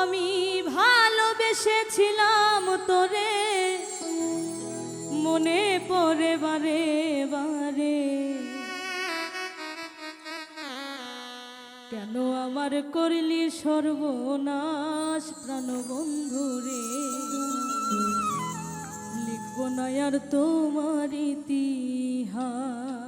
আমি ভালোবেসেছিলাম তোরে। মনে পড়ে বারে বারে। কেন আমার করলি সর্বনাশ প্রাণবন্ধু রে? লিখব না আর তোমার ইতিহাস।